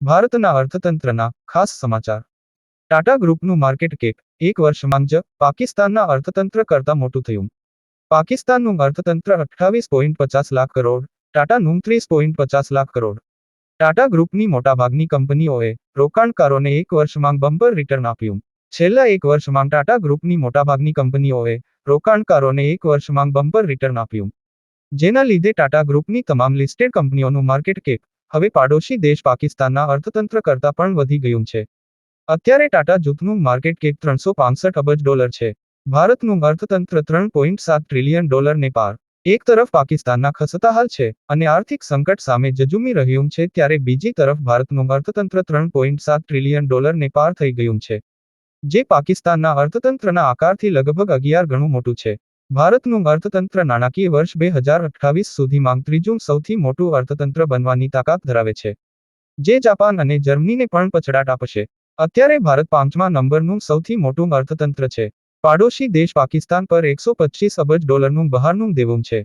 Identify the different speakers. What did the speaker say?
Speaker 1: ભારતના અર્થતંત્રના ખાસ સમાચાર. ટાટા ગ્રુપનું માર્કેટ કેપ એક વર્ષમાં જ પાકિસ્તાનના અર્થતંત્ર કરતાં મોટું થયું. પાકિસ્તાનનું અર્થતંત્ર અઠ્ઠાવીસ પોઈન્ટ પચાસ લાખ કરોડ, ટાટાનું ત્રીસ પોઈન્ટ પચાસ લાખ કરોડ. ટાટા ગ્રુપની મોટાભાગની કંપનીઓએ રોકાણકારોને એક વર્ષમાં બમ્પર રિટર્ન આપ્યું. છેલ્લા એક વર્ષમાં ટાટા ગ્રુપની મોટાભાગની કંપનીઓએ રોકાણકારોને એક વર્ષમાં બમ્પર રિટર્ન આપ્યું. જેના લીધે ટાટા ગ્રુપની તમામ લિસ્ટેડ કંપનીઓનું માર્કેટ કેપ હવે પાડોશી દેશ પાકિસ્તાનના અર્થતંત્ર કરતાં પણ વધી ગયું છે. અત્યારે ટાટા જૂથનું માર્કેટ કેપ ત્રણસો પાંસઠ અબજ ડોલર છે. ભારતનું અર્થતંત્ર ત્રણ પોઈન્ટ સાત ટ્રિલિયન ડોલરને પાર. એક તરફ પાકિસ્તાનના ખસતા હાલ છે અને આર્થિક સંકટ સામે જજુમી રહ્યું છે ત્યારે બીજી તરફ ભારતનું અર્થતંત્ર ત્રણ પોઈન્ટ સાત ટ્રિલિયન ડોલરને પાર થઈ ગયું છે. જે પાકિસ્તાનના અર્થતંત્રના આકારથી લગભગ અગિયાર ગણું મોટું છે. ભારતનું અર્થતંત્ર નાણાકીય વર્ષ બે હજાર અઠ્ઠાવીસ સુધીમાં ત્રીજું સૌથી મોટું અર્થતંત્ર બનવાની તાકાત ધરાવે છે. જે જાપાન અને જર્મનીને પણ પછડાટ આપશે. અત્યારે ભારત પાંચમા નંબરનું સૌથી મોટું અર્થતંત્ર છે. પાડોશી દેશ પાકિસ્તાન પર એકસો પચીસ અબજ ડોલરનું બહારનું દેવું છે.